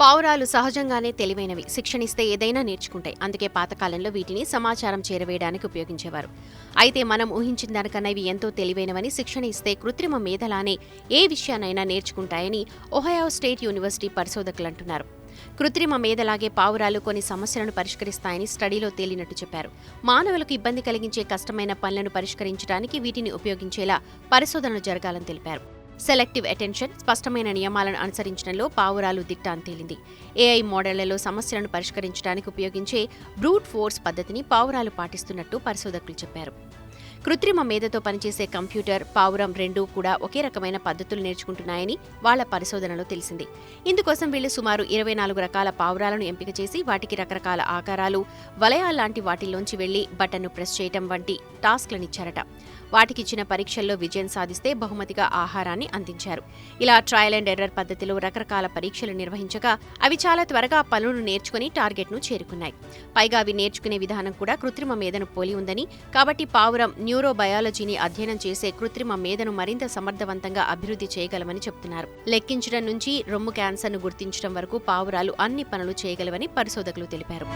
పావురాలు సహజంగానే తెలివైనవి. శిక్షణిస్తే ఏదైనా నేర్చుకుంటాయి అందుకే పాతకాలంలో వీటిని సమాచారం చేరవేయడానికి ఉపయోగించేవారు. అయితే మనం ఊహించిన దానికన్నా ఇవి ఎంతో తెలివైనవని శిక్షణ ఇస్తే కృత్రిమ మేధలానే ఏ విషయానైనా నేర్చుకుంటాయని ఒహయో స్టేట్ యూనివర్సిటీ పరిశోధకులు అంటున్నారు కృత్రిమ మేధలాగే పావురాలు కొన్ని సమస్యలను పరిష్కరిస్తాయని స్టడీలో తేలినట్టు చెప్పారు. మానవులకు ఇబ్బంది కలిగించే కష్టమైన పనులను పరిష్కరించడానికి వీటిని ఉపయోగించేలా పరిశోధనలు జరగాలని తెలిపారు. సెలెక్టివ్ అటెన్షన్ స్పష్టమైన నియమాలను అనుసరించడంలో పావురాలు దిట్ట అని తేలింది. ఏఐ మోడళ్ళలో సమస్యలను పరిష్కరించడానికి ఉపయోగించే బ్రూట్ ఫోర్స్ పద్ధతిని పావురాలు పాటిస్తున్నట్టు పరిశోధకులు చెప్పారు. కృత్రిమ మేధతో పనిచేసే కంప్యూటర్ పావురం రెండూ కూడా ఒకే రకమైన పద్ధతులు నేర్చుకుంటున్నాయని వాళ్ళ పరిశోధనలో తెలిసింది. ఇందుకోసం వీళ్ళు సుమారు ఇరవై నాలుగు రకాల పావురాలను ఎంపిక చేసి వాటికి రకరకాల ఆకారాలు వలయాల్లాంటి వాటిల్లోంచి వెళ్ళి బటన్ను ప్రెస్ చేయటం వంటి టాస్క్లనిచ్చారట వాటికిచ్చిన పరీక్షల్లో విజయం సాధిస్తే బహుమతిగా ఆహారాన్ని అందించారు. ఇలా ట్రయల్ అండ్ ఎర్రర్ పద్ధతిలో రకరకాల పరీక్షలు నిర్వహించగా అవి చాలా త్వరగా పనులు నేర్చుకుని టార్గెట్ను చేరుకున్నాయి. పైగా అవి నేర్చుకునే విధానం కూడా కృత్రిమ మేధను పోలి ఉందని కాబట్టి పావురం న్యూరోబయాలజీని అధ్యయనం చేసే కృత్రిమ మేధను మరింత సమర్థవంతంగా అభివృద్ధి చేయగలమని చెబుతున్నారు లెక్కించడం నుంచి రొమ్ము క్యాన్సర్ను గుర్తించడం వరకు పావురాలు అన్ని పనులు చేయగలవని పరిశోధకులు తెలిపారు.